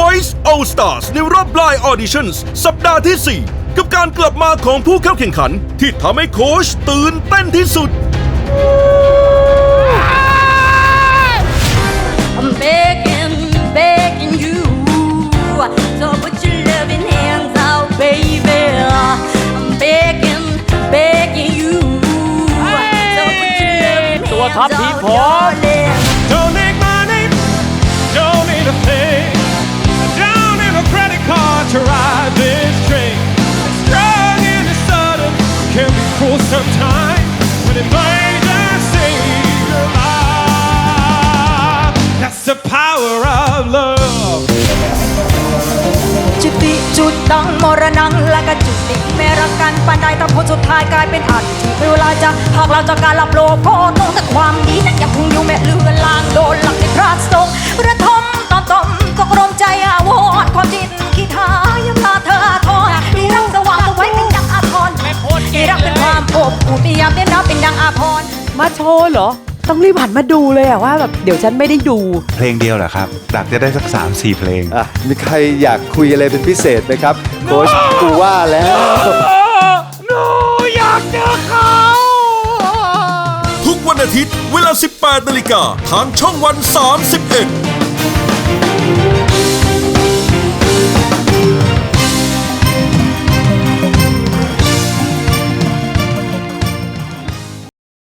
Voice All Stars ในรอบ Blind Auditions สัปดาห์ที่ 4 กับการกลับมาของผู้เข้าแข่งขัน ที่ทำให้โค้ชตื่นเต้นที่สุด I'm begging, begging you to put your loving hands out, baby. I'm begging, begging you to put your loving ตัว hands ท็อปทีม out, ผม ride this train. Strong and it's sudden, can be cruel sometimes. But it might just save your life. That's the power of love. จุติจุดดังมรณังและก็จุติแม้รักกันปานใดแต่ผลสุดท้ายกลายเป็นอันที่เวลาจะหากเราจะการรับโลกโพต้องแต่ความดีนั้นย่าพุ่งอยู่แม่เลือนลางโดนหลักในพระสงฆ์ระ เป็นดังอาพรณ์มาโชว์เหรอ ต้องรีบหันมาดูเลยอะว่าแบบเดี๋ยวฉันไม่ได้ดูเพลงเดียวเหรอครับอยากจะได้สัก 3 4 เพลง อะมีใครอยากคุยอะไรเป็นพิเศษไหมครับโค้ชกูว่าแล้ว หนูอยากเจอเขา ทุกวันอาทิตย์เวลา 18นาฬิกาทางช่องวัน 31